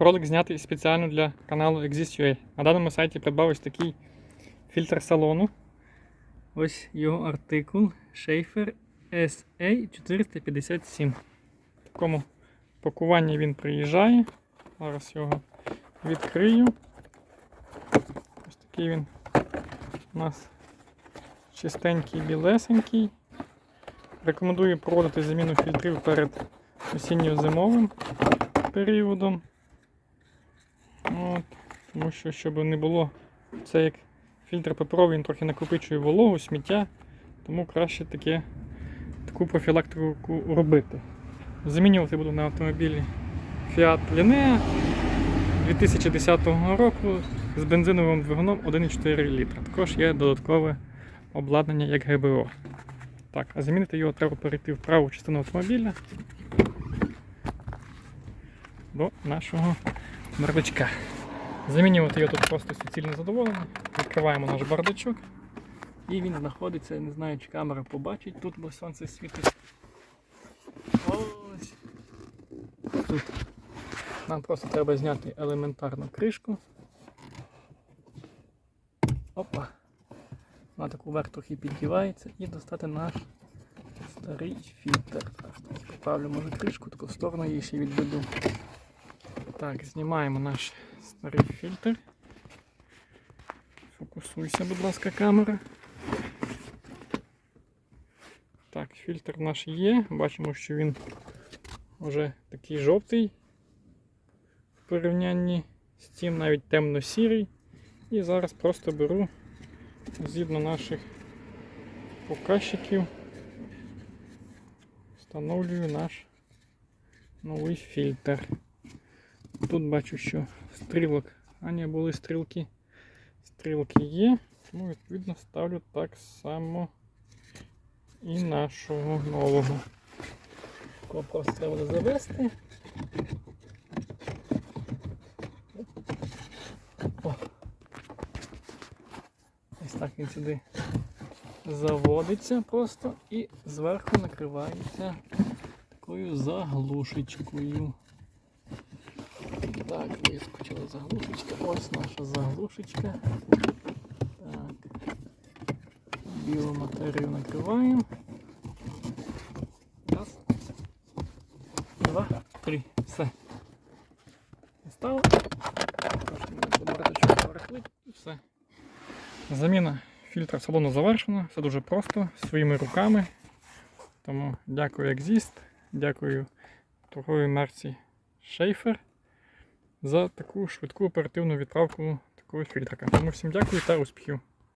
Ролик знятий спеціально для каналу Exist.ua. На даному сайті придбав ось такий фільтр салону. Ось його артикул Schaefer SA457. В такому пакуванні він приїжджає. Зараз його відкрию. Ось такий він у нас чистенький, білесенький. Рекомендую проводити заміну фільтрів перед осінньо-зимовим періодом. От, тому що, щоб не було, це як фільтр паперовий, він трохи накопичує вологу, сміття, тому краще таке, таку профілактику робити. Замінювати буду на автомобілі Fiat Linea 2010 року з бензиновим двигуном 1,4 літра. Також є додаткове обладнання як ГБО. Так, а замінити його треба перейти в праву частину автомобіля до нашого бардачка. Замінювати його тут просто суцільне задоволення. Відкриваємо наш бардачок. І він знаходиться, не знаю, чи камера побачить тут, бо сонце світить. Ось. Тут. Нам просто треба зняти елементарну кришку. Опа. Вона так вверх трохи піддівається і достати наш старий фільтр. Поправлю може кришку, таку сторону її ще відведу. Так, знімаємо наш старий фільтр. Фокусуйся, будь ласка, камера. Так, фільтр наш є. Бачимо, що він вже такий жовтий в порівнянні з цим, навіть темно-сірий. І зараз просто беру згідно наших показчиків, встановлюю наш новий фільтр. Тут бачу, що стрілок, а не були стрілки. Стрілки є, тому відповідно ставлю так само і нашого нового. Такого треба завести. Ось так він сюди заводиться просто і зверху накривається такою заглушечкою. Так, вискочила заглушечка. Ось наша заглушечка. Так. Білу матерію накриваємо. Раз. Два, три. Все. Стало. І все. Заміна фільтра салону завершена. Все дуже просто, своїми руками. Тому дякую Exist, дякую торговій мерці Schaefer за таку швидку оперативну відправку такого фільтрика. Тому всім дякую та успіхів!